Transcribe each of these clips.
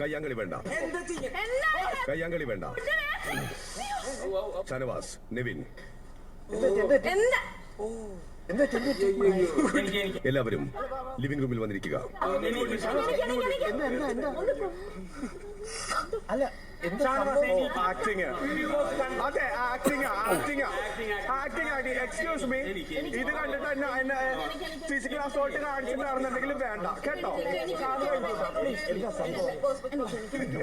കയ്യാങ്കളി വേണ്ട. കയ്യാങ്കളി വേണ്ട. ഷനവാസ് നിവിൻ. എല്ലാവരും ലിവിംഗ് റൂമിൽ വന്നിരിക്കുക. അല്ല അതെ ആക്ടിങ് ആക്ടിങ് ആക്ടിങ് ആക്ടി എക്സ്ക്യൂസ് മീ ഇത് കണ്ടിട്ട് എന്നെ എന്നെ ഫിസിക്കൽ അസോൾട്ട് കാണിച്ചിട്ടുണ്ടായിരുന്നുണ്ടെങ്കിൽ വേണ്ട. കേട്ടോ?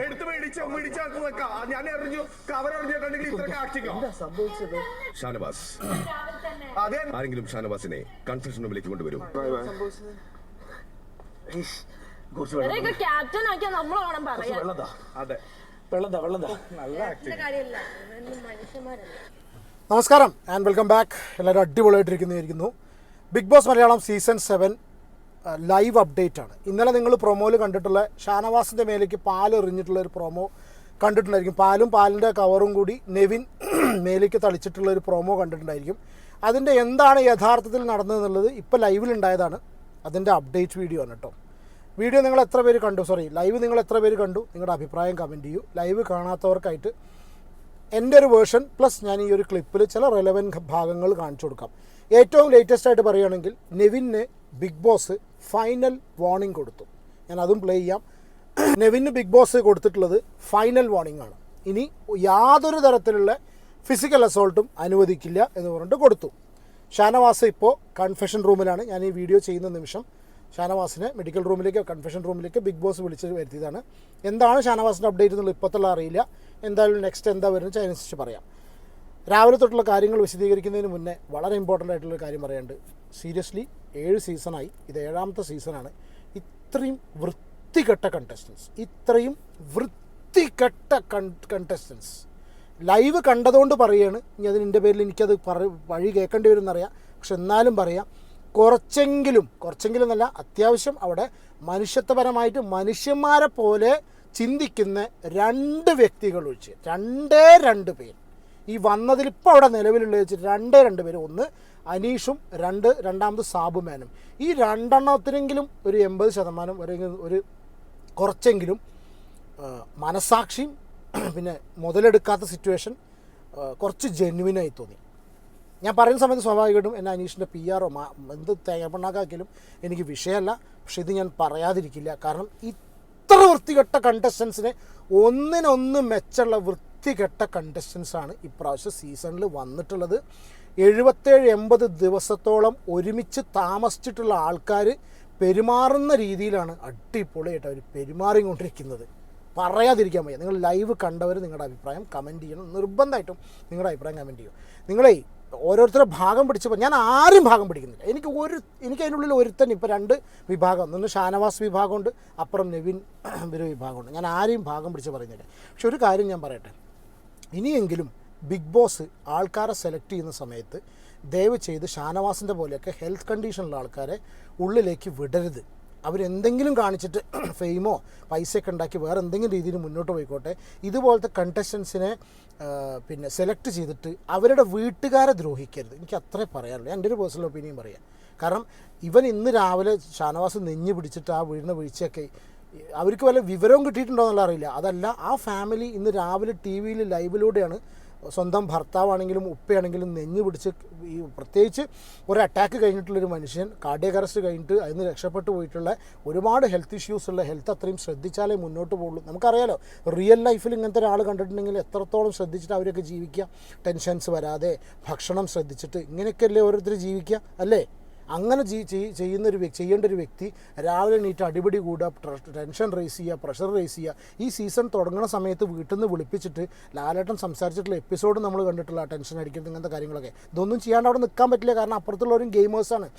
എടുത്ത് മേടിച്ച് മേടിച്ചാക്കി വെക്കാം. ഞാൻ എറിഞ്ഞു കവർ എറിഞ്ഞിട്ടുണ്ടെങ്കിൽ ഇത്രക്ക് ആക്ടിങ്ങോ ഷാനവാസ്. അതെ. ആരെങ്കിലും ഷാനവാസിനെ കൺഫ്യൂഷൻ റൂമിലേക്ക് കൊണ്ടുവരും കുറച്ച് വെള്ളം ഇവരെയൊക്കെ ക്യാപ്റ്റൻ ആക്കിയാ വെള്ളം താ. അതെ. വെള്ളം താ വെള്ളം താ. നല്ല ആക്ടിങ് കാര്യമില്ല. ഇവരൊന്നും മനുഷ്യന്മാരല്ല. നമസ്കാരം ആൻഡ് വെൽക്കം ബാക്ക് എല്ലാവരും അടിപൊളിയായിട്ടിരിക്കുന്നു Big Boss Malayalam season seven live update ആണ്. ഇന്നലെ നിങ്ങൾ പ്രൊമോയിൽ കണ്ടിട്ടുള്ള ഷാനവാസിന്റെ മേലേക്ക് പാലെറിഞ്ഞിട്ടുള്ള ഒരു പ്രൊമോ കണ്ടിട്ടുണ്ടായിരിക്കും. പാലും പാലിന്റെ കവറും കൂടി നെവിൻ മേലേക്ക് തളിച്ചിട്ടുള്ള ഒരു പ്രൊമോ കണ്ടിട്ടുണ്ടായിരിക്കും. അതിന്റെ എന്താണ് യഥാർത്ഥത്തിൽ നടന്നതെന്നുള്ളത് ഇപ്പോൾ ലൈവിലുണ്ടായതാണ് അതിന്റെ അപ്ഡേറ്റ് വീഡിയോ ആണ് കേട്ടോ വീഡിയോ നിങ്ങൾ എത്ര പേര് കണ്ടു? സോറി ലൈവ് നിങ്ങൾ എത്ര പേര് കണ്ടു? നിങ്ങളുടെ അഭിപ്രായം കമന്റ് ചെയ്യൂ. ലൈവ് കാണാത്തവർക്കായിട്ട് എന്റെ ഒരു വേർഷൻ പ്ലസ് ഞാൻ ഈ ഒരു ക്ലിപ്പിൽ ചില റെലവന്റ് ഭാഗങ്ങൾ കാണിച്ചു കൊടുക്കാം. ഏറ്റവും ലേറ്റസ്റ്റ് ആയിട്ട് പറയുകയാണെങ്കിൽ നെവിന് ബിഗ് ബോസ് ഫൈനൽ വാർണിംഗ് കൊടുത്തു. ഞാൻ അതും പ്ലേ ചെയ്യാം. നെവിന് ബിഗ് ബോസ് കൊടുത്തിട്ടുള്ളത് ഫൈനൽ വാർണിംഗ് ആണ്. ഇനി യാതൊരു തരത്തിലുള്ള ഫിസിക്കൽ അസോൾട്ടും അനുവദിക്കില്ല എന്ന് പറഞ്ഞിട്ട് കൊടുത്തു. ഷാനവാസ് ഇപ്പോൾ കൺഫെഷൻ റൂമിലാണ് ഞാൻ ഈ വീഡിയോ ചെയ്യുന്ന നിമിഷം ഷാനവാസിനെ മെഡിക്കൽ റൂമിലേക്ക് കൺഫെഷൻ റൂമിലേക്ക് ബിഗ് ബോസ് വിളിച്ച് വരുത്തിയതാണ്. എന്താണ് ഷാനവാസിന്റെ അപ്ഡേറ്റ് എന്നുള്ള ഇപ്പോഴത്തുള്ള അറിയില്ല. എന്തായാലും നെക്സ്റ്റ് എന്താ വരുന്നത് അതിനനുസരിച്ച് പറയാം. രാവിലെ തൊട്ടുള്ള കാര്യങ്ങൾ വിശദീകരിക്കുന്നതിന് മുന്നേ വളരെ ഇമ്പോർട്ടന്റ് ആയിട്ടുള്ള കാര്യം പറയാണ്ട് സീരിയസ്ലി ഏഴ് സീസണായി ഇത് ഏഴാമത്തെ സീസണാണ് ഇത്രയും വൃത്തികെട്ട കണ്ടസ്റ്റൻസ് ഇത്രയും വൃത്തികെട്ട കണ്ടസ്റ്റൻസ് ലൈവ് കണ്ടതുകൊണ്ട് പറയുകയാണ് ഇനി അതിന് എന്റെ പേരിൽ എനിക്കത് പറ വഴി കേൾക്കേണ്ടി വരും എന്നറിയാം പക്ഷെ എന്നാലും പറയാം. കുറച്ചെങ്കിലും കുറച്ചെങ്കിലും എന്നല്ല അത്യാവശ്യം അവിടെ മനുഷ്യത്വപരമായിട്ട് മനുഷ്യന്മാരെ പോലെ ചിന്തിക്കുന്ന രണ്ട് വ്യക്തികൾ ഒഴിച്ച് രണ്ടേ രണ്ട് പേര്. ഈ വന്നതിൽ ഇപ്പോൾ അവിടെ നിലവിലുള്ള വെച്ച് രണ്ടേ രണ്ട് പേര്. ഒന്ന് അനീഷും രണ്ട് രണ്ടാമത് സാബുമാനും. ഈ രണ്ടെണ്ണത്തിനെങ്കിലും ഒരു എൺപത് ശതമാനം ഒരു ഒരു കുറച്ചെങ്കിലും മനസാക്ഷിയും പിന്നെ മുതലെടുക്കാത്ത സിറ്റുവേഷൻ കുറച്ച് ജെന്വിനായി തോന്നി. ഞാൻ പറയുന്ന സമയത്ത് സ്വാഭാവികമായിട്ടും എന്നെ അനീഷിന്റെ പി ആറോ എന്ത് തേങ്ങപ്പണ്ണാക്കാക്കിയാലും എനിക്ക് വിഷയമല്ല. പക്ഷെ ഇത് ഞാൻ പറയാതിരിക്കില്ല. കാരണം ഇത്ര വൃത്തികെട്ട കണ്ടസ്റ്റൻസിനെ ഒന്നിനൊന്ന് മെച്ചമുള്ള വൃത്തികെട്ട കണ്ടസ്റ്റൻസാണ് ഇപ്രാവശ്യം സീസണിൽ വന്നിട്ടുള്ളത്. എഴുപത്തേഴ് എൺപത് ദിവസത്തോളം ഒരുമിച്ച് താമസിച്ചിട്ടുള്ള ആൾക്കാർ പെരുമാറുന്ന രീതിയിലാണ് അടിപൊളിയായിട്ട് അവർ പെരുമാറിക്കൊണ്ടിരിക്കുന്നത്. പറയാതിരിക്കാൻ വയ്യ. നിങ്ങൾ ലൈവ് കണ്ടവർ നിങ്ങളുടെ അഭിപ്രായം കമന്റ് ചെയ്യണം. നിർബന്ധമായിട്ടും നിങ്ങളുടെ അഭിപ്രായം കമന്റ് ചെയ്യും. നിങ്ങളെ ഓരോരുത്തരുടെ ഭാഗം പിടിച്ചപ്പോൾ ഞാൻ ആരും ഭാഗം പിടിക്കുന്നില്ല. എനിക്ക് ഒരു എനിക്ക് അതിനുള്ളിൽ ഒരുത്തൻ ഇപ്പോൾ രണ്ട് വിഭാഗം ഒന്ന് ഷാനവാസ് വിഭാഗമുണ്ട് അപ്പുറം നെവിൻ ഒരു വിഭാഗമുണ്ട്. ഞാൻ ആരെയും ഭാഗം പിടിച്ച് പറയുന്നില്ല. പക്ഷെ ഒരു കാര്യം ഞാൻ പറയട്ടെ. ഇനിയെങ്കിലും ബിഗ് ബോസ് ആൾക്കാരെ സെലക്ട് ചെയ്യുന്ന സമയത്ത് ദയവ് ചെയ്ത് ഷാനവാസിന്റെ പോലെയൊക്കെ ഹെൽത്ത് കണ്ടീഷനുള്ള ആൾക്കാരെ ഉള്ളിലേക്ക് വിടരുത്. അവരെന്തെങ്കിലും കാണിച്ചിട്ട് ഫെയിമോ പൈസയൊക്കെ ഉണ്ടാക്കി വേറെ എന്തെങ്കിലും രീതിയിൽ മുന്നോട്ട് പോയിക്കോട്ടെ. ഇതുപോലത്തെ കണ്ടസ്റ്റൻസിനെ പിന്നെ സെലക്ട് ചെയ്തിട്ട് അവരുടെ വീട്ടുകാരെ ദ്രോഹിക്കരുത്. എനിക്ക് അത്രേ പറയാനുള്ളൂ. എന്റെ ഒരു പേഴ്സണൽ ഒപ്പീനിയൻ പറയാം. കാരണം ഇവൻ ഇന്ന് രാവിലെ ഷാനവാസ് നെഞ്ഞ് പിടിച്ചിട്ട് ആ വീഴുന്ന വീഴ്ചയൊക്കെ അവർക്ക് വല്ല വിവരവും കിട്ടിയിട്ടുണ്ടോ എന്നുള്ള അറിയില്ല. അതല്ല ആ ഫാമിലി ഇന്ന് രാവിലെ ടി വിയിൽ ലൈവിലൂടെയാണ് സ്വന്തം ഭർത്താവാണെങ്കിലും ഉപ്പയാണെങ്കിലും നെഞ്ഞു പിടിച്ച് ഈ പ്രത്യേകിച്ച് ഒരു അറ്റാക്ക് കഴിഞ്ഞിട്ടുള്ളൊരു മനുഷ്യൻ കാർഡിയക് അറസ്റ്റ് കഴിഞ്ഞിട്ട് അതിന് രക്ഷപ്പെട്ടു പോയിട്ടുള്ള ഒരുപാട് ഹെൽത്ത് ഇഷ്യൂസ് ഉള്ള ഹെൽത്ത് അത്രയും ശ്രദ്ധിച്ചാലേ മുന്നോട്ട് പോകുള്ളൂ നമുക്കറിയാലോ റിയൽ ലൈഫിൽ ഇങ്ങനത്തെ ഒരാൾ കണ്ടിട്ടുണ്ടെങ്കിൽ എത്രത്തോളം ശ്രദ്ധിച്ചിട്ട് അവരൊക്കെ ജീവിക്കുക. ടെൻഷൻസ് വരാതെ ഭക്ഷണം ശ്രദ്ധിച്ചിട്ട് ഇങ്ങനെയൊക്കെയല്ലേ ഓരോരുത്തർ ജീവിക്കുക അല്ലേ? അങ്ങനെ ചെയ്യുന്ന ഒരു ചെയ്യേണ്ട ഒരു വ്യക്തി രാവിലെ എണീറ്റ് അടിപിടി കൂടുക ടെൻഷൻ റേസ് ചെയ്യുക പ്രഷർ റേസ് ചെയ്യുക ഈ സീസൺ തുടങ്ങുന്ന സമയത്ത് വീട്ടിൽ നിന്ന് വിളിപ്പിച്ചിട്ട് ലാലേട്ടൻ സംസാരിച്ചിട്ടുള്ള എപ്പിസോഡ് നമ്മൾ കണ്ടിട്ടുള്ള ടെൻഷൻ അടിക്കുന്നത് ഇങ്ങനത്തെ കാര്യങ്ങളൊക്കെ. ഇതൊന്നും ചെയ്യാണ്ട് അവിടെ നിൽക്കാൻ പറ്റില്ല. കാരണം അപ്പുറത്തുള്ളവരും ഗെയിമേഴ്സാണ്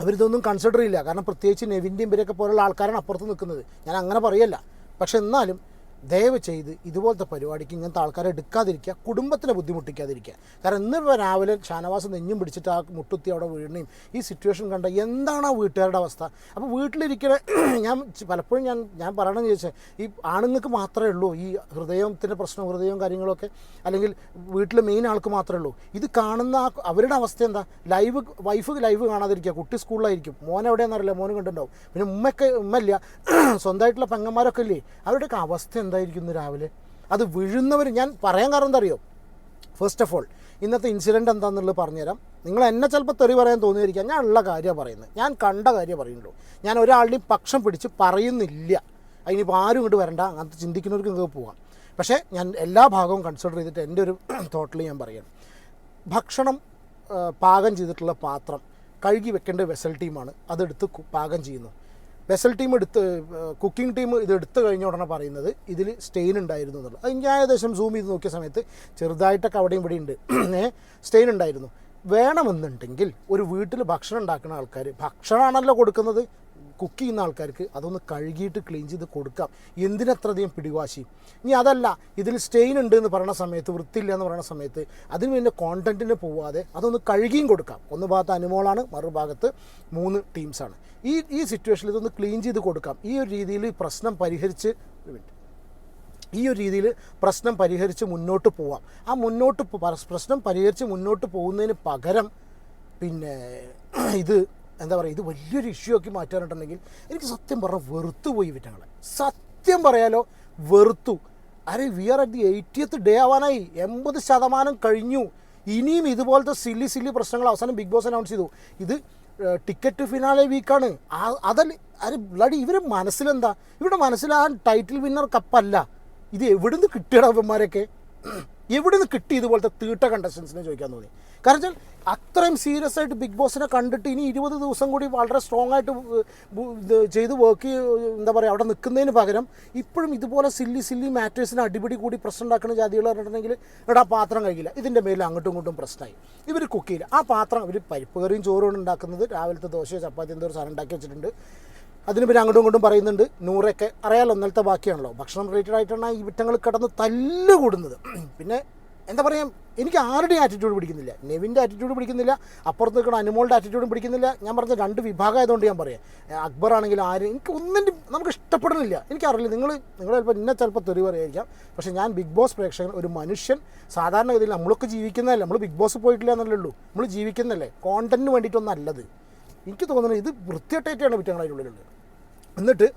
അവരിതൊന്നും കൺസിഡർ ചെയ്യില്ല. കാരണം പ്രത്യേകിച്ച് നെവിന്റെയും ഇവരൊക്കെ പോലുള്ള ആൾക്കാരാണ് അപ്പുറത്ത് നിൽക്കുന്നത് ഞാൻ അങ്ങനെ പറയല്ല. പക്ഷെ എന്നാലും ദയവ് ചെയ്ത് ഇതുപോലത്തെ പരിപാടിക്ക് ഇങ്ങനത്തെ ആൾക്കാരെ എടുക്കാതിരിക്കുക കുടുംബത്തിനെ ബുദ്ധിമുട്ടിക്കാതിരിക്കുക. കാരണം ഇന്നിപ്പോൾ രാവിലെ ഷാനവാസ് നെഞ്ഞും പിടിച്ചിട്ട് ആ മുട്ടുത്തി അവിടെ വീഴുകയും ഈ സിറ്റുവേഷൻ കണ്ട എന്താണ് ആ വീട്ടുകാരുടെ അവസ്ഥ? അപ്പോൾ വീട്ടിലിരിക്കുന്ന ഞാൻ പലപ്പോഴും ഞാൻ ഞാൻ പറയണമെന്ന് ചോദിച്ചാൽ ഈ ആണുങ്ങൾക്ക് മാത്രമേ ഉള്ളൂ ഈ ഹൃദയത്തിന്റെ പ്രശ്നം ഹൃദയവും കാര്യങ്ങളൊക്കെ അല്ലെങ്കിൽ വീട്ടിലെ മെയിൻ ആൾക്ക് മാത്രമേ ഉള്ളൂ. ഇത് കാണുന്ന ആ അവരുടെ അവസ്ഥ എന്താ? ലൈവ് വൈഫ് ലൈവ് കാണാതിരിക്കുക. കുട്ടി സ്കൂളിലായിരിക്കും. മോൻ എവിടെയാണെന്നറിയില്ല മോനും കണ്ടുണ്ടാവും പിന്നെ ഉമ്മയൊക്കെ ഉമ്മയില്ല. സ്വന്തമായിട്ടുള്ള പെങ്ങന്മാരൊക്കെ ഇല്ലേ? അവരുടെയൊക്കെ അവസ്ഥ എന്തായിരിക്കും രാവിലെ? അത് വീഴുന്നവർ ഞാൻ പറയാൻ കാരണം എന്താ അറിയോ? ഫസ്റ്റ് ഓഫ് ഓൾ ഇന്നത്തെ ഇൻസിഡന്റ് എന്താണെന്നുള്ളത് പറഞ്ഞുതരാം. നിങ്ങൾ എന്നെ ചിലപ്പോൾ തെറി പറയാൻ തോന്നിയിരിക്കാം. ഞാൻ ഉള്ള കാര്യമാണ് പറയുന്നത്. ഞാൻ കണ്ട കാര്യം പറയുന്നുള്ളൂ. ഞാൻ ഒരാളുടെയും പക്ഷം പിടിച്ച് പറയുന്നില്ല. അതിനിപ്പോൾ ആരും ഇങ്ങോട്ട് വരണ്ട. അങ്ങനത്തെ ചിന്തിക്കുന്നവർക്ക് നിങ്ങൾക്ക് പോകാം പക്ഷേ ഞാൻ എല്ലാ ഭാഗവും കൺസിഡർ ചെയ്തിട്ട് എന്റെ ഒരു തോട്ടിൽ ഞാൻ പറയാം. ഭക്ഷണം പാകം ചെയ്തിട്ടുള്ള പാത്രം കഴുകി വെക്കേണ്ട വെസൽ ടീമാണ് അതെടുത്ത് പാകം ചെയ്യുന്നു വെസൽ ടീം എടുത്ത് കുക്കിംഗ് ടീം ഇത് എടുത്തു കഴിഞ്ഞ ഉടനെ പറയുന്നത് ഇതിൽ സ്റ്റെയിൻ ഉണ്ടായിരുന്നു എന്നുള്ളത്. അത് ഞാൻ ഏകദേശം സൂം ചെയ്ത് നോക്കിയ സമയത്ത് ചെറുതായിട്ടൊക്കെ അവിടെയും ഇവിടെ ഉണ്ട്. സ്റ്റെയിൻ ഉണ്ടായിരുന്നു. വേണമെന്നുണ്ടെങ്കിൽ ഒരു വീട്ടിൽ ഭക്ഷണം ഉണ്ടാക്കുന്ന ആൾക്കാർ ഭക്ഷണമാണല്ലോ കൊടുക്കുന്നത്. കുക്ക് ചെയ്യുന്ന ആൾക്കാർക്ക് അതൊന്ന് കഴുകിയിട്ട് ക്ലീൻ ചെയ്ത് കൊടുക്കാം. എന്തിനത്രയധികം പിടിവാശി? ഇനി അതല്ല ഇതിൽ സ്റ്റെയിൻ ഉണ്ട് എന്ന് പറയുന്ന സമയത്ത് വൃത്തിയില്ല എന്ന് പറയുന്ന സമയത്ത് അതിന് പിന്നെ കോണ്ടന്റിന് പോവാതെ അതൊന്ന് കഴുകിയും കൊടുക്കാം. ഒന്ന് ഭാഗത്ത് അനുമോളാണ് മറുഭാഗത്ത് മൂന്ന് ടീംസാണ് ഈ ഈ സിറ്റുവേഷനിൽ ഇതൊന്ന് ക്ലീൻ ചെയ്ത് കൊടുക്കാം. ഈ ഒരു രീതിയിൽ പ്രശ്നം പരിഹരിച്ച് ഈ ഒരു രീതിയിൽ പ്രശ്നം പരിഹരിച്ച് മുന്നോട്ട് പോവാം. ആ മുന്നോട്ട് പ്രശ്നം പരിഹരിച്ച് മുന്നോട്ട് പോകുന്നതിന് പകരം പിന്നെ ഇത് എന്താ പറയുക ഇത് വലിയൊരു ഇഷ്യൂ ആക്കി മാറ്റാനുണ്ടെങ്കിൽ എനിക്ക് സത്യം പറഞ്ഞാൽ വെറുത്തു പോയി വിറ്റങ്ങളെ സത്യം പറയാലോ വെറുത്തു. അരെ we are at the eightieth day ആവാനായി. എൺപത് ശതമാനം കഴിഞ്ഞു. ഇനിയും ഇതുപോലത്തെ സില്ലി സില്ലി പ്രശ്നങ്ങൾ അവസാനം ബിഗ് ബോസ് അനൗൺസ് ചെയ്തു. ഇത് ടിക്കറ്റ് ഫിനാലെ വീക്കാണ് അതല്ല അരെ ബ്ലഡി ഇവരെ മനസ്സിലെന്താ? ഇവരുടെ മനസ്സിൽ ആ ടൈറ്റിൽ വിന്നർ കപ്പല്ല ഇത് എവിടുന്ന് കിട്ടിയടാ അവന്മാരൊക്കെ നിന്ന് കിട്ടി ഇതുപോലത്തെ തീട്ട കണ്ടസ്റ്റൻസിനെ ചോദിക്കാൻ തോന്നി? കാരണം വെച്ചാൽ അത്രയും സീരിയസ് ആയിട്ട് ബിഗ് ബോസിനെ കണ്ടിട്ട് ഇനി ഇരുപത് ദിവസം കൂടി വളരെ സ്ട്രോങ് ആയിട്ട് ചെയ്ത് വർക്ക് എന്താ പറയുക അവിടെ നിൽക്കുന്നതിന് പകരം ഇപ്പോഴും ഇതുപോലെ സില്ലി സില്ലി മാറ്റേഴ്സിന് അടിപിടി കൂടി പ്രശ്നം ഉണ്ടാക്കുന്ന ജാതികൾ പറഞ്ഞിട്ടുണ്ടെങ്കിൽ എടാ പാത്രം കഴിക്കില്ല. ഇതിന്റെ മേലിൽ അങ്ങോട്ടും ഇങ്ങോട്ടും പ്രശ്നമായി ഇവർ കുക്ക് ചെയ്യില്ല. ആ പാത്രം ഇവർ പരിപ്പ് കറിയും ചോറും ഉണ്ടാക്കുന്നത്. രാവിലത്തെ ദോശയോ ചപ്പാത്തി എന്തോ സാധനം ഉണ്ടാക്കി വെച്ചിട്ടുണ്ട്. അതിന് പിന്നെ അങ്ങോട്ടും ഇങ്ങോട്ടും പറയുന്നുണ്ട് നൂറൊക്കെ അറിയാലോ ഒന്നലത്തെ ബാക്കിയാണല്ലോ. ഭക്ഷണം റിലേറ്റഡ് ആയിട്ടാണ് ഈ വിറ്റങ്ങൾ കിടന്ന് തല്ല് കൂടുന്നത്. പിന്നെ എന്താ പറയുക എനിക്ക് ആരുടെയും ആറ്റിറ്റ്യൂഡ് പിടിക്കുന്നില്ല. നെവിന്റെ ആറ്റിറ്റ്യൂഡ് പിടിക്കുന്നില്ല അപ്പുറത്ത് നിൽക്കുന്ന അനുമോളുടെ ആറ്റിറ്റ്യൂഡും പിടിക്കുന്നില്ല. ഞാൻ പറഞ്ഞ രണ്ട് വിഭാഗം ആയതുകൊണ്ട് ഞാൻ പറയാം. അക്ബർ ആണെങ്കിലും ആരും എനിക്ക് ഒന്നിന്റെ നമുക്ക് ഇഷ്ടപ്പെടുന്നില്ല. എനിക്കറിയില്ല നിങ്ങൾ നിങ്ങൾ ചിലപ്പോൾ എന്നെ ചിലപ്പോൾ തെറി പറയായിരിക്കാം. പക്ഷേ ഞാൻ ബിഗ് ബോസ് പ്രേക്ഷകൻ ഒരു മനുഷ്യൻ സാധാരണഗതിയിൽ നമ്മളൊക്കെ ജീവിക്കുന്നതല്ല? നമ്മൾ ബിഗ് ബോസ് പോയിട്ടില്ല എന്നല്ലേ ഉള്ളൂ നമ്മൾ ജീവിക്കുന്നതല്ലേ കോണ്ടന്റിന് വേണ്ടിയിട്ടൊന്നല്ലത്. എനിക്ക് തോന്നുന്നത് ഇത് വൃത്തികെട്ടായിട്ടാണ് വിറ്റങ്ങളുള്ളത് എന്നിട്ട്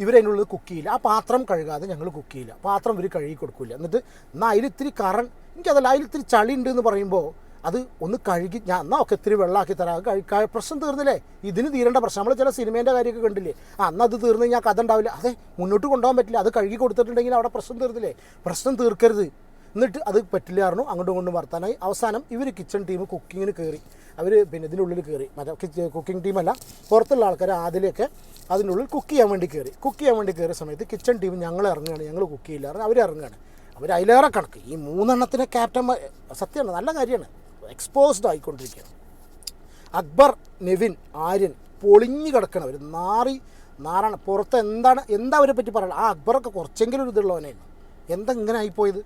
ഇവരതിനുള്ളത് കുക്ക് ചെയ്യില്ല. ആ പാത്രം കഴുകാതെ ഞങ്ങൾ കുക്ക് ചെയ്യില്ല. പാത്രം ഇവർ കഴുകി കൊടുക്കില്ല എന്നിട്ട് എന്നാൽ അതിലിത്തിരി കറൻ എനിക്കതല്ല അതിലിത്തിരി ചളി ഉണ്ട് എന്ന് പറയുമ്പോൾ അത് ഒന്ന് കഴുകി ഞാൻ എന്നാൽ ഒക്കെ ഇത്തിരി വെള്ളമാക്കി തരാം. അത് കഴി കഴി- പ്രശ്നം തീർന്നില്ലേ? ഇതിന് തീരേണ്ട പ്രശ്നം. നമ്മൾ ചില സിനിമേന്റെ കാര്യമൊക്കെ കണ്ടില്ലേ? ആ അന്ന് അത് തീർന്നു കഴിഞ്ഞാൽ കഥ ഉണ്ടാവില്ല. അതെ മുന്നോട്ട് കൊണ്ടുപോകാൻ പറ്റില്ല. അത് കഴുകി കൊടുത്തിട്ടുണ്ടെങ്കിൽ അവിടെ പ്രശ്നം തീർന്നില്ലേ? പ്രശ്നം തീർക്കരുത്. എന്നിട്ട് അത് പറ്റില്ലായിരുന്നു അങ്ങോട്ടും ഇങ്ങോട്ടും വർത്താനായി. അവസാനം ഇവർ കിച്ചൺ ടീം കുക്കിങ്ങിന് കയറി അവർ പിന്നെ ഇതിനുള്ളിൽ കയറി മറ്റേ കുക്കിംഗ് ടീമല്ല പുറത്തുള്ള ആൾക്കാർ ആദ്യമൊക്കെ അതിനുള്ളിൽ കുക്ക് ചെയ്യാൻ വേണ്ടി കയറി കുക്ക് ചെയ്യാൻ വേണ്ടി കയറിയ സമയത്ത് കിച്ചൺ ടീം ഞങ്ങൾ ഇറങ്ങുകയാണ്. ഞങ്ങൾ കുക്ക് ചെയ്യില്ല അവർ ഇറങ്ങുകയാണ്. അവർ അതിലേറെ കണക്ക്. ഈ മൂന്നെണ്ണത്തിനെ ക്യാപ്റ്റൻ സത്യമാണ് നല്ല കാര്യമാണ്. എക്സ്പോസ്ഡ് ആയിക്കൊണ്ടിരിക്കുകയാണ്. അക്ബർ നെവിൻ ആര്യൻ പൊളിഞ്ഞു കിടക്കണവർ നാറി നാറാണ്. പുറത്ത് എന്താണ് എന്താ അവരെ പറ്റി പറയണം ആ അക്ബറൊക്കെ കുറച്ചെങ്കിലും ഒരു ഇതുള്ളവനായിരുന്നു. എന്താ ഇങ്ങനെ ആയിപ്പോയത്?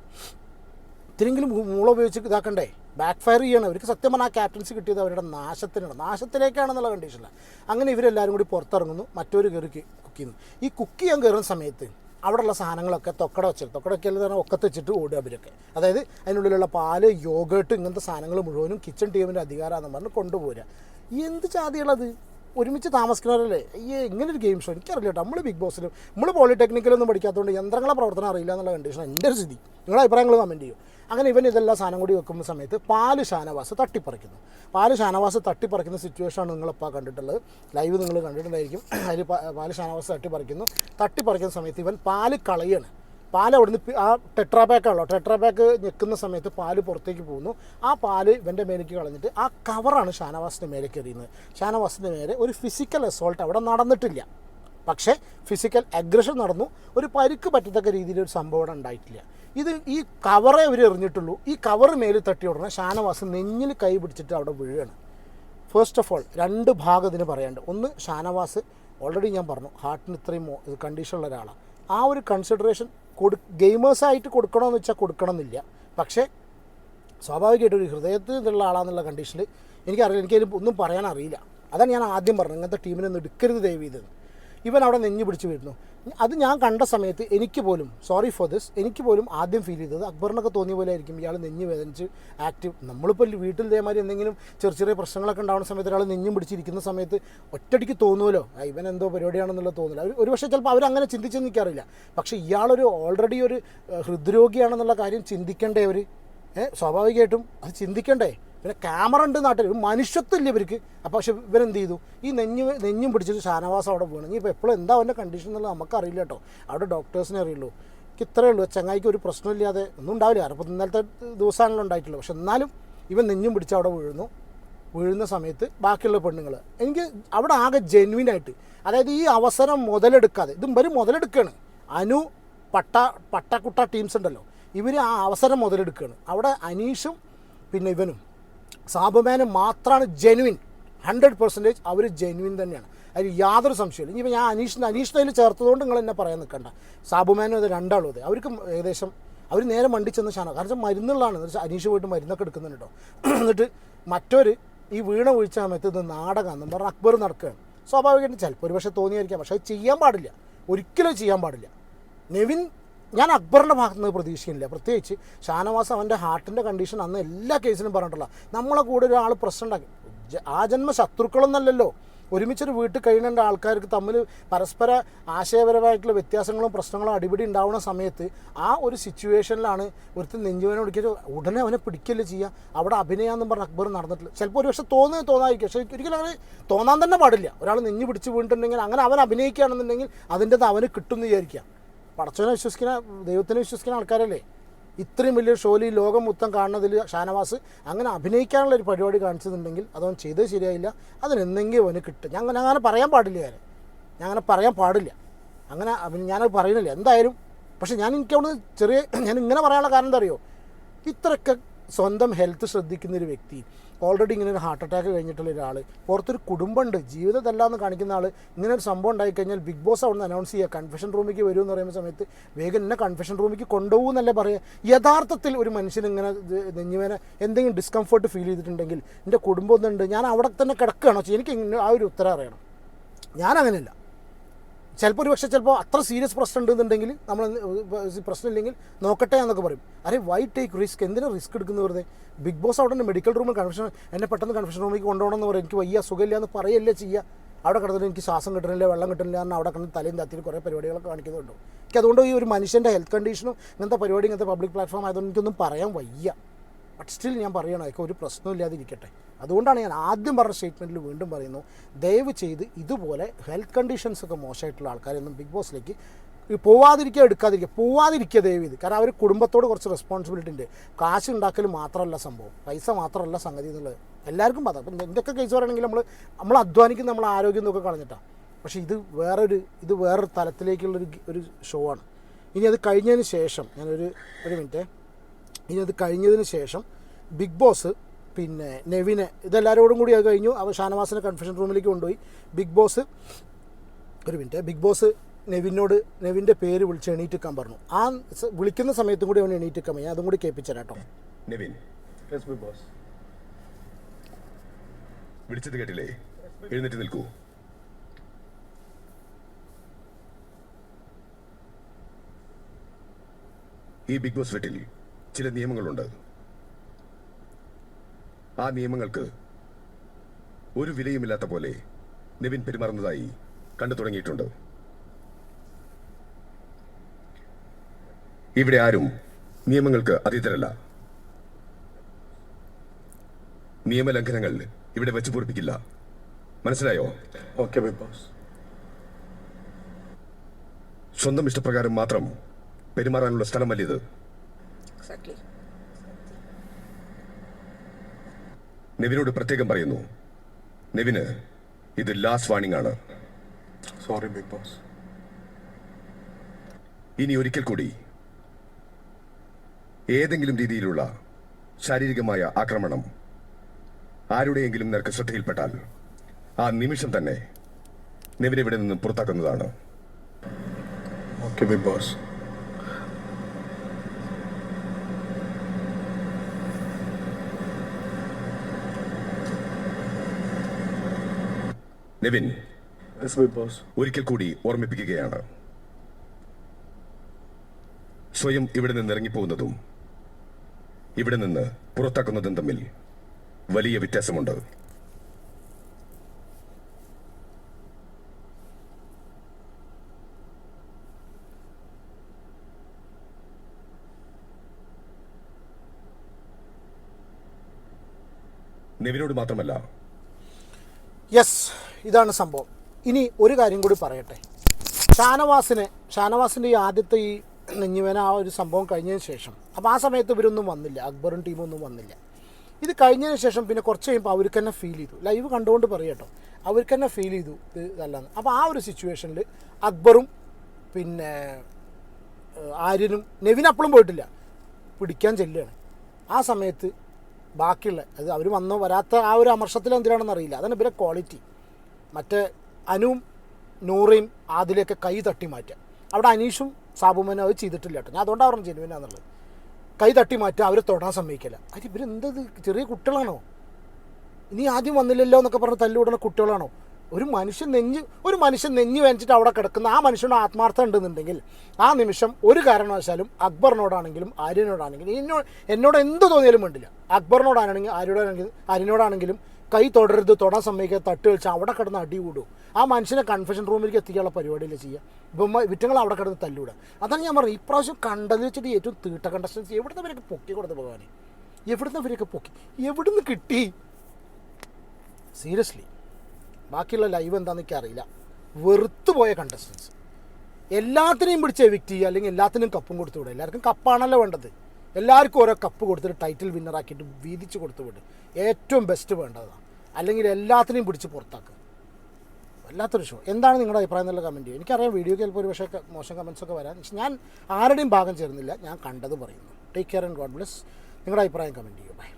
ഇത്തിരിയെങ്കിലും മൂള ഉപയോഗിച്ച് ഇതാക്കണ്ടേ? ബാക്ക് ഫയർ ചെയ്യണം. അവർക്ക് സത്യം പറഞ്ഞാൽ ആ ക്യാപ്റ്റൻസി കിട്ടിയത് അവരുടെ നാശത്തിനാണ്. നാശത്തിലേക്കാണെന്നുള്ള കണ്ടീഷനിലാണ് അങ്ങനെ ഇവരെല്ലാവരും കൂടി പുറത്തിറങ്ങുന്നു. മറ്റൊരു കയറി കുക്ക് ചെയ്യുന്നു. ഈ കുക്ക് ചെയ്യാൻ കയറുന്ന സമയത്ത് അവിടെയുള്ള സാധനങ്ങളൊക്കെ തൊക്കട വെച്ചിട്ട് തൊക്കട വെക്കൽ തന്നെ ഒക്കത്ത് വെച്ചിട്ട് ഓടുക അവരൊക്കെ. അതായത് അതിനുള്ളിലുള്ള പാൽ യോഗേട്ട് ഇങ്ങനത്തെ സാധനങ്ങൾ മുഴുവനും കിച്ചൺ ടീമിന്റെ അധികാരമാണെന്ന് പറഞ്ഞ് കൊണ്ടുപോരുക എന്ത് ചാതികളത് ഒരുമിച്ച് താമസിക്കുന്നവരല്ലേ? അയ്യേ ഇങ്ങനെ ഒരു ഗെയിം ഷോ എനിക്കറിയില്ല കേട്ടോ. നമ്മൾ ബിഗ് ബോസിലും നമ്മൾ പോളിടെക്നിക്കലൊന്നും പഠിക്കാത്തതുകൊണ്ട് യന്ത്രങ്ങളെ പ്രവർത്തനം അറിയില്ല എന്നുള്ള കണ്ടീഷൻ എന്റെ ഒരു സ്ഥിതി. നിങ്ങളുടെ അഭിപ്രായങ്ങൾ കമന്റ് ചെയ്യും. അങ്ങനെ ഇവൻ ഇതെല്ലാം സാധനം കൂടി വെക്കുന്ന സമയത്ത് പാൽ ഷാനവാസ് തട്ടിപ്പറിക്കുന്നു. പാൽ ഷാനവാസ് തട്ടിപ്പറിക്കുന്ന സിറ്റുവേഷനാണ് നിങ്ങളിപ്പോൾ കണ്ടിട്ടുള്ളത്. ലൈവ് നിങ്ങൾ കണ്ടിട്ടുണ്ടായിരിക്കും. അതിൽ പാൽ ഷാനവാസ് തട്ടിപ്പറിക്കുന്നു. തട്ടിപ്പറിക്കുന്ന സമയത്ത് ഇവൻ പാൽ കളയാണ്. പാൽ അവിടുന്ന് ആ ടെട്രാ പാക്കാണല്ലോ ടെട്രാ പാക്ക് ഞെക്കുന്ന സമയത്ത് പാൽ പുറത്തേക്ക് പോകുന്നു. ആ പാൽ ഇവന്റെ മേലേക്ക് കളഞ്ഞിട്ട് ആ കവറാണ് ഷാനവാസിന്റെ മേലേക്ക് എറിയുന്നത് ഷാനവാസിന്റെ നേരെ ഒരു ഫിസിക്കൽ അസോൾട്ട് അവിടെ നടന്നിട്ടില്ല. പക്ഷേ ഫിസിക്കൽ അഗ്രഷൻ നടന്നു. ഒരു പരിക്ക് പറ്റത്തക്ക രീതിയിൽ ഒരു സംഭവം ഉണ്ടായിട്ടില്ല. ഇത് ഈ കവറേ അവർ എറിഞ്ഞിട്ടുള്ളൂ. ഈ കവർ മേലിൽ തട്ടി ഉടനെ ഷാനവാസ് നെഞ്ഞിൽ കൈ പിടിച്ചിട്ട് അവിടെ വീഴുകയാണ് ഫസ്റ്റ് ഓഫ് ഓൾ രണ്ട് ഭാഗം ഇതിന് ഒന്ന് ഷാനവാസ് ഓൾറെഡി ഞാൻ പറഞ്ഞു ഹാർട്ടിന് ഇത്രയും കണ്ടീഷനുള്ള ഒരാളാണ് ആ ഒരു കൺസിഡറേഷൻ കൊടു ഗെയിമേഴ്സായിട്ട് കൊടുക്കണമെന്ന് വെച്ചാൽ കൊടുക്കണമെന്നില്ല. പക്ഷേ സ്വാഭാവികമായിട്ടും ഒരു ഹൃദയത്തിൽ നിന്നുള്ള ആളാന്നുള്ള കണ്ടീഷനിൽ എനിക്കറിയില്ല എനിക്കതിന് ഒന്നും പറയാൻ അറിയില്ല അതാണ് ഞാൻ ആദ്യം പറഞ്ഞത്. ഇങ്ങനത്തെ ടീമിനൊന്നും എടുക്കരുത് ദയവ് ഇവൻ അവിടെ നെഞ്ഞു പിടിച്ച് വരുന്നു. അത് ഞാൻ കണ്ട സമയത്ത് എനിക്ക് പോലും സോറി ഫോർ ദിസ് എനിക്ക് പോലും ആദ്യം ഫീൽ ചെയ്തത് അക്ബറിനൊക്കെ തോന്നിയ പോലെ ആയിരിക്കും ഇയാൾ നെഞ്ഞ് വേദനിച്ച് ആക്റ്റീവ് നമ്മളിപ്പോൾ വീട്ടിൽ ഇതേമാതിരി എന്തെങ്കിലും ചെറിയ ചെറിയ പ്രശ്നങ്ങളൊക്കെ ഉണ്ടാവുന്ന സമയത്ത് ഒരാൾ നെഞ്ഞും പിടിച്ചിരിക്കുന്ന സമയത്ത് ഒറ്റടിക്ക് തോന്നുമല്ലോ ഇവൻ എന്തോ പരിപാടിയാണെന്നുള്ള തോന്നില്ല ഒരു പക്ഷേ ചിലപ്പോൾ അവരങ്ങനെ ചിന്തിച്ച് നിൽക്കാറില്ല പക്ഷേ ഇയാളൊരു ഓൾറെഡി ഒരു ഹൃദ്രോഗിയാണെന്നുള്ള കാര്യം ചിന്തിക്കേണ്ടേ അവർ സ്വാഭാവികമായിട്ടും അത് ചിന്തിക്കണ്ടേ? പിന്നെ ക്യാമറ ഉണ്ട് നാട്ടിൽ. ഒരു മനുഷ്യത്വമില്ല ഇവർക്ക്. അപ്പോൾ പക്ഷെ ഇവരെന്ത് ചെയ്തു? ഈ നെഞ്ഞ് നെഞ്ഞും പിടിച്ചിട്ട് ഷാനവാസം അവിടെ വീണു. ഇപ്പോൾ എപ്പോഴും എന്താ അവന്റെ കണ്ടീഷൻ എന്നുള്ളത് നമുക്കറിയില്ല കേട്ടോ. അവിടെ ഡോക്ടേഴ്സിനെ അറിയുള്ളൂ. ഇത്രയേ ഉള്ളൂ. ചങ്ങായിക്ക് ഒരു പ്രശ്നമില്ലാതെ ഒന്നും ഉണ്ടാവില്ല. അപ്പോൾ ഇന്നലത്തെ ദിവസമാണല്ലോ ഉണ്ടായിട്ടുള്ളത് പക്ഷെ എന്നാലും ഇവൻ നെഞ്ഞും പിടിച്ച് അവിടെ വീഴുന്നു. വീഴുന്ന സമയത്ത് ബാക്കിയുള്ള പെണ്ണുങ്ങൾ എനിക്ക് അവിടെ ആകെ ജെന്വിനായിട്ട് അതായത് ഈ അവസരം മുതലെടുക്കാതെ. ഇതും വരും മുതലെടുക്കുകയാണ് അനു പട്ട പട്ടക്കുട്ട ടീംസ് ഉണ്ടല്ലോ. ഇവർ ആ അവസരം മുതലെടുക്കുകയാണ് അവിടെ അനീഷും പിന്നെ ഇവനും. സാബുമാനും മാത്രമാണ് ജെനുവിൻ ഹൺഡ്രഡ് പെർസെന്റേജ് അവർ ജെനുവിൻ തന്നെയാണ്. അതിൽ യാതൊരു സംശയമില്ല ഇനിയിപ്പോൾ ഞാൻ അനീഷിന്റെ അനീഷിനെ അതിൽ ചേർത്തതുകൊണ്ട് നിങ്ങൾ എന്നെ പറയാൻ നിൽക്കണ്ട. സാബുമാനും അത് രണ്ടാളും അതെ. അവർക്ക് ഏകദേശം അവർ നേരെ മണ്ടി ചെന്ന കാരണം മരുന്നുള്ളതാണ്. എന്ന് വെച്ചാൽ അനീഷ് പോയിട്ട് മരുന്നൊക്കെ എടുക്കുന്നുണ്ട് എന്നിട്ട് മറ്റൊരു ഈ വീണ ഒഴിച്ച സമയത്ത് ഇത് നാടകമാണെന്ന് പറഞ്ഞാൽ അക്ബർ നടക്കുകയാണ്. സ്വാഭാവികമായിട്ടും ചിലപ്പോൾ ഒരു പക്ഷേ തോന്നിയായിരിക്കാം. പക്ഷേ അത് ചെയ്യാൻ പാടില്ല. ഒരിക്കലും ചെയ്യാൻ പാടില്ല. നെവിൻ ഞാൻ അക്ബറിന്റെ ഭാഗത്ത് നിന്ന് പ്രതീക്ഷിക്കുന്നില്ല. പ്രത്യേകിച്ച് ഷാനവാസ് അവന്റെ ഹാർട്ടിന്റെ കണ്ടീഷൻ അന്ന് എല്ലാ കേസിലും പറഞ്ഞിട്ടുള്ള നമ്മളെ കൂടെ ഒരാൾ പ്രശ്നം ഉണ്ടാക്കി. ആ ജന്മ ശത്രുക്കളൊന്നല്ലല്ലോ. ഒരുമിച്ചൊരു വീട്ടിൽ കഴിയേണ്ട ആൾക്കാർക്ക് തമ്മിൽ പരസ്പര ആശയപരമായിട്ടുള്ള വ്യത്യാസങ്ങളും പ്രശ്നങ്ങളും അടിപിടി ഉണ്ടാവുന്ന സമയത്ത് ആ ഒരു സിറ്റുവേഷനിലാണ് ഒരുത്തൻ നെഞ്ചുവനെ പിടിക്കൽ ഉടനെ അവനെ പിടിക്കല്ലേ ചെയ്യുക. അവിടെ അഭിനയാന്നും പറഞ്ഞ് അക്ബർ നടന്നിട്ടില്ല. ചിലപ്പോൾ ഒരു പക്ഷേ തോന്നുന്നത് തോന്നാതിരിക്കും. പക്ഷേ ഒരിക്കലും അങ്ങനെ തോന്നാൻ തന്നെ പാടില്ല. ഒരാൾ നെഞ്ഞു പിടിച്ച് വീണിട്ടുണ്ടെങ്കിൽ അങ്ങനെ അവൻ അഭിനയിക്കുകയാണെന്നുണ്ടെങ്കിൽ അതിന്റെത് അവന് കിട്ടുമെന്ന് വിചാരിക്കുക. പടച്ചവനെ വിശ്വസിക്കുന്ന ദൈവത്തിനെ വിശ്വസിക്കുന്ന ആൾക്കാരല്ലേ? ഇത്രയും വലിയ ഷോയിൽ ഈ ലോകം മൊത്തം കാണുന്നതിൽ ഷാനവാസ് അങ്ങനെ അഭിനയിക്കാനുള്ള ഒരു പരിപാടി കാണിച്ചിട്ടുണ്ടെങ്കിൽ അതവൻ ചെയ്തത് ശരിയായില്ല. അതിനെന്തെങ്കിലും അവന് കിട്ടും. ഞാൻ അങ്ങനെ പറയാൻ പാടില്ല ഞാൻ ഞാൻ അങ്ങനെ പറയാൻ പാടില്ല. അങ്ങനെ ഞാനത് പറയുന്നില്ല. എന്തായാലും പക്ഷേ ഞാൻ എനിക്ക് അവിടെ ചെറിയ ഞാൻ ഇങ്ങനെ പറയാനുള്ള കാരണം എന്താ അറിയോ? ഇത്രയൊക്കെ സ്വന്തം ഹെൽത്ത് ശ്രദ്ധിക്കുന്ന ഒരു വ്യക്തി ഓൾറെഡി ഇങ്ങനെ ഒരു ഹാർട്ട് അറ്റാക്ക് കഴിഞ്ഞിട്ടുള്ള ഒരാൾ. പുറത്തൊരു കുടുംബമുണ്ട്. ജീവിതമല്ല എന്ന് കാണിക്കുന്ന ആൾ ഇങ്ങനെ ഒരു സംഭവം ഉണ്ടായി കഴിഞ്ഞാൽ ബിഗ് ബോസ് അവിടെ നിന്ന് അനൗൺസ് ചെയ്യുക. കൺഫെഷൻ റൂമിലേക്ക് വരും എന്ന് പറയുന്ന സമയത്ത് വേഗം എന്നെ കൺഫെഷൻ റൂമിലേക്ക് കൊണ്ടുപോകും എന്നല്ലേ പറയുക. യഥാർത്ഥത്തിൽ ഒരു മനുഷ്യൻ ഇങ്ങനെ നെഞ്ഞുവേന എന്തെങ്കിലും ഡിസ്കംഫർട്ട് ഫീൽ ചെയ്തിട്ടുണ്ടെങ്കിൽ എന്റെ കുടുംബം ഒന്നുണ്ട്. ഞാൻ അവിടെ തന്നെ കിടക്കുകയാണോ എനിക്ക് ആ ഒരു ഉത്തരം അറിയണം. ഞാൻ അങ്ങനെയല്ല. ചിലപ്പോൾ ഒരു പക്ഷേ ചിലപ്പോൾ അത്ര സീരിയസ് പ്രശ്നം ഉണ്ടെന്നുണ്ടെങ്കിൽ നമ്മൾ പ്രശ്നമില്ലെങ്കിൽ നോക്കട്ടെ എന്നൊക്കെ പറയും. അരെ വൈ ടേക്ക് റിസ്ക് എന്തിനാ റിസ്ക് എടുക്കുന്നത് വെറുതെ? ബിഗ് ബോസ് അവിടെ മെഡിക്കൽ റൂമിൽ കൺഫ്യൂഷൻ എന്നെ പെട്ടെന്ന് കൺഫ്യൂഷൻ റൂമിലേക്ക് കൊണ്ടുപോകണം എന്ന് പറയും. എനിക്ക് വയ്യ സുഖമില്ല എന്ന് പറയല്ലേ ചെയ്യുക അവിടെ കിടന്നിട്ട് എനിക്ക് ശ്വാസം കിട്ടണില്ല വെള്ളം കിട്ടണില്ല എന്ന് അവിടെ കിടന്ന് തലയും തത്തിയിൽ കുറേ പരിപാടികളൊക്കെ കാണിക്കുന്നുണ്ടോ. എനിക്ക് അതുകൊണ്ട് ഈ ഒരു മനുഷ്യന്റെ ഹെൽത്ത് കണ്ടീഷനും ഇങ്ങനത്തെ പരിപാടി ഇങ്ങനത്തെ പബ്ലിക് പ്ലാറ്റ്ഫോം ആയതുകൊണ്ട് എനിക്കൊന്നും പറയാൻ വയ്യ. ബട്ട് സ്റ്റിൽ ഞാൻ പറയണം അതൊക്കെ ഒരു പ്രശ്നമില്ലാതിരിക്കട്ടെ അതുകൊണ്ടാണ് ഞാൻ ആദ്യം പറഞ്ഞ സ്റ്റേറ്റ്മെന്റിൽ വീണ്ടും പറയുന്നു ദയവ് ചെയ്ത് ഇതുപോലെ ഹെൽത്ത് കണ്ടീഷൻസ് ഒക്കെ മോശമായിട്ടുള്ള ആൾക്കാരൊന്നും ബിഗ് ബോസിലേക്ക് പോവാതിരിക്കുക എടുക്കാതിരിക്കുക പോവാതിരിക്കുക ദയവ് ചെയ്ത്. കാരണം അവർ കുടുംബത്തോട് കുറച്ച് റെസ്പോൺസിബിലിറ്റി ഉണ്ട്. കാശ് ഉണ്ടാക്കൽ മാത്രമല്ല സംഭവം. പൈസ മാത്രമല്ല സംഗതി എന്നുള്ളത്. എല്ലാവർക്കും പതാ അപ്പം എന്തൊക്കെ കേസ് പറയുകയാണെങ്കിൽ നമ്മൾ നമ്മൾ അധ്വാനിക്കുന്ന നമ്മൾ ആരോഗ്യം എന്നൊക്കെ കളഞ്ഞിട്ടാണ് പക്ഷേ ഇത് വേറൊരു ഇത് വേറൊരു തലത്തിലേക്കുള്ളൊരു ഒരു ഷോ ആണ്. ഇനി അത് കഴിഞ്ഞതിന് ശേഷം ഞാനൊരു ഒരു മിനിറ്റ് ഇനി അത് കഴിഞ്ഞതിന് ശേഷം ബിഗ് ബോസ് പിന്നെ നെവിനെ ഇതെല്ലാവരോടും കൂടി അത് കഴിഞ്ഞു. അവ ഷാനവാസിനെ കൺഫ്യൂഷൻ റൂമിലേക്ക് കൊണ്ടുപോയി. ബിഗ് ബോസ് ഒരു മിനിറ്റ് ബിഗ് ബോസ് നെവിനോട് നെവിന്റെ പേര് വിളിച്ച് എണീറ്റിക്കാൻ പറഞ്ഞു. ആ വിളിക്കുന്ന സമയത്തും കൂടി അവൻ എണീറ്റിക്കാൻ ഞാൻ അതും കൂടി കേൾപ്പിച്ചു കേട്ടോ. നെവിൻ. ബിഗ് ബോസ് വിളിച്ചത് കേട്ടില്ലേ? എഴുന്നേറ്റ് നിൽക്കൂ. ഈ ബിഗ് ബോസ് വീട്ടിൽ ചില നിയമങ്ങളുണ്ട്. ആ നിയമങ്ങൾക്ക് ഒരു വിലയുമില്ലാത്ത പോലെ നിവിൻ പെരുമാറുന്നതായി കണ്ടു തുടങ്ങിയിട്ടുണ്ട്. ഇവിടെ ആരും നിയമങ്ങൾക്ക് അതീതരല്ല. നിയമലംഘനങ്ങൾ ഇവിടെ വെച്ച് പൂർപ്പിക്കില്ല മനസ്സിലായോ? ഓക്കെ ബിഗ് ബോസ് സ്വന്തം ഇഷ്ടപ്രകാരം മാത്രം പെരുമാറാനുള്ള സ്ഥലം ഇത് എക്സാക്ട്ലി നെവിനോട് പ്രത്യേകം പറയുന്നു. നെവിന് ഇത് ലാസ്റ്റ് വാണിംഗ് ആണ്. സോറി ബിഗ് ബോസ് ഇനി ഒരിക്കൽ കൂടി ഏതെങ്കിലും രീതിയിലുള്ള ശാരീരികമായ ആക്രമണം ആരുടെയെങ്കിലും നിനക്ക് ശ്രദ്ധയിൽപ്പെട്ടാൽ ആ നിമിഷം തന്നെ നെവിനെ ഇവിടെ നിന്നും പുറത്താക്കുന്നതാണ്. ഓക്കെ ബിഗ് ബോസ് നെവിൻ ഒരിക്കൽ കൂടി ഓർമ്മിപ്പിക്കുകയാണ്. സ്വയം ഇവിടെ നിന്ന് ഇറങ്ങിപ്പോകുന്നതും ഇവിടെ നിന്ന് പുറത്താക്കുന്നതും തമ്മിൽ വലിയ വ്യത്യാസമുണ്ട്. നിവിനോട് മാത്രമല്ല യെസ് ഇതാണ് സംഭവം. ഇനി ഒരു കാര്യം കൂടി പറയട്ടെ. ഷാനവാസിനെ ഷാനവാസിന്റെ ഈ ആദ്യത്തെ ഈ നെഞ്ഞുവേന ആ ഒരു സംഭവം കഴിഞ്ഞതിന് ശേഷം അപ്പോൾ ആ സമയത്ത് ഇവരൊന്നും വന്നില്ല. അക്ബറും ടീമൊന്നും വന്നില്ല. ഇത് കഴിഞ്ഞതിന് ശേഷം പിന്നെ കുറച്ച് കഴിയുമ്പോൾ അവർക്ക് തന്നെ ഫീൽ ചെയ്തു. ലൈവ് കണ്ടുകൊണ്ട് പറയട്ടോ അവർക്ക് തന്നെ ഫീൽ ചെയ്തു ഇത് ഇതല്ലാന്ന് അപ്പോൾ ആ ഒരു സിറ്റുവേഷനിൽ അക്ബറും പിന്നെ ആര്യനും നെവിൻ അപ്പോഴും പോയിട്ടില്ല. പിടിക്കാൻ ചെല്ലുകയാണ്. ആ സമയത്ത് ബാക്കിയുള്ള അത് അവർ വന്നോ വരാത്ത ആ ഒരു അമർഷത്തിൽ എന്തിനാണെന്ന് അറിയില്ല. അതാണ് ഇവരെ ക്വാളിറ്റി മറ്റേ അനുവും നൂറയും ആദിലൊക്കെ കൈ തട്ടി മാറ്റുക അവിടെ അനീഷും സാബുമനും അത് ചെയ്തിട്ടില്ല കേട്ടോ. ഞാൻ അതുകൊണ്ടാണ് പറഞ്ഞു ജെനുവിനാന്നുള്ളത് കൈ തട്ടി മാറ്റുക അവർ തൊടാൻ സമ്മതിക്കില്ല. അത് ഇവരെന്തത് ചെറിയ കുട്ടികളാണോ? ഇനി ആദ്യം വന്നില്ലല്ലോ എന്നൊക്കെ പറഞ്ഞ് തല്ലുവിടുന്ന കുട്ടികളാണോ? ഒരു മനുഷ്യൻ നെഞ്ഞ് ഒരു മനുഷ്യൻ നെഞ്ഞ് വേനിച്ചിട്ട് അവിടെ കിടക്കുന്ന ആ മനുഷ്യന് ആത്മാർത്ഥം ഉണ്ടെന്നുണ്ടെങ്കിൽ ആ നിമിഷം ഒരു കാരണവശാലും അക്ബറിനോടാണെങ്കിലും ആര്യനോടാണെങ്കിലും എന്നോട് എന്നോട് എന്ത് തോന്നിയാലും വേണ്ടില്ല അക്ബറിനോടാണെങ്കിൽ ആര്യനോടാണെങ്കിലും ആര്യനോടാണെങ്കിലും കൈ തൊടരുത് തൊടാൻ സമ്മതിക്കുക തട്ട് വെച്ച് അവിടെ കിടന്ന് അടി ആ മനുഷ്യനെ കൺഫെഷൻ റൂമിലേക്ക് എത്തിക്കാനുള്ള പരിപാടിയില്ല ചെയ്യുക? ഇപ്പം വിറ്റങ്ങൾ അവിടെ കിടന്ന് തല്ലൂടുക അതാണ് ഞാൻ പറഞ്ഞത്. ഇപ്രാവശ്യം കണ്ടത് വെച്ചിട്ട് ഏറ്റവും തീട്ട കണ്ടസ്റ്റൻസ് എവിടുന്ന് ഇവരൊക്കെ പൊക്കി കൊടുത്ത് ഭഗവാനെ? എവിടുന്ന് ഇവരൊക്കെ പൊക്കി? എവിടുന്ന് കിട്ടി? സീരിയസ്ലി ബാക്കിയുള്ള ലൈവ് എന്താണെന്ന് എനിക്ക് അറിയില്ല. വെറുത്തു പോയ കണ്ടസ്റ്റൻസ് എല്ലാത്തിനെയും പിടിച്ച് എവിക്റ്റ് ചെയ്യുക അല്ലെങ്കിൽ എല്ലാത്തിനും കപ്പും കൊടുത്തു വിടുക എല്ലാവർക്കും കപ്പാണല്ലോ വേണ്ടത്. എല്ലാവർക്കും ഓരോ കപ്പ് കൊടുത്തിട്ട് ടൈറ്റിൽ വിന്നറാക്കിയിട്ട് വീതിച്ച് കൊടുത്തു വിടും. ഏറ്റവും ബെസ്റ്റ് വേണ്ടതാണ് അല്ലെങ്കിൽ എല്ലാത്തിനെയും പിടിച്ച് പുറത്താക്കുക വല്ലാത്തൊരു ഷോ എന്താണ് നിങ്ങളുടെ അഭിപ്രായം എന്നുള്ള കമന്റ് എനിക്കറിയാം വീഡിയോ ചിലപ്പോൾ ഒരു പക്ഷേ മോശം കമൻസ് ഒക്കെ വരാൻ ഞാൻ ആരുടെയും ഭാഗം ചേർന്നില്ല. ഞാൻ കണ്ടത് പറയുന്നു. Take care and God bless നിങ്ങളുടെ അഭിപ്രായം കമന്റ് ചെയ്യുക. ബൈ